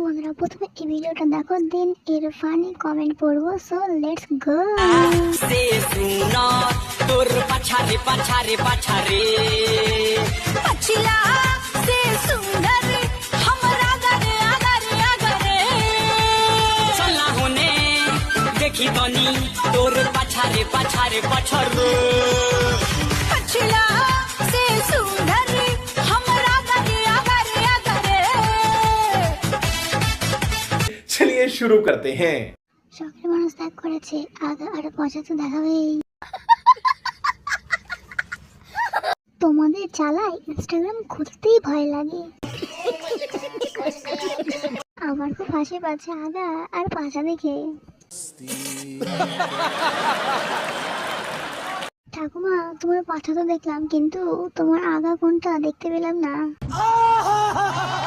বন্ধুরা প্রথমে এই ভিডিওটা দেখো দেন এর ফানি কমেন্ট পড়বো সো লেটস গো से सुना तोर पछारे पछारे पछारे पछिला से सुंदर हमरा गरे अगरे अगरे चला होने देखी बनी तोर पछारे पछारे पछारे शुरू करते हैं শখের মানুষ ত্যাগ করেছে আগে আর পচা তো দেখাবেই তোমাদের চালায় ইনস্টাগ্রাম খুলতেই ভয় লাগে আমার খুব হাসি পাচ্ছে আগা আর পাছা দেখে ঠাকুমা তোমার পাছা তো দেখলাম কিন্তু তোমার আগা কোনটা দেখতে পেলাম না দিদা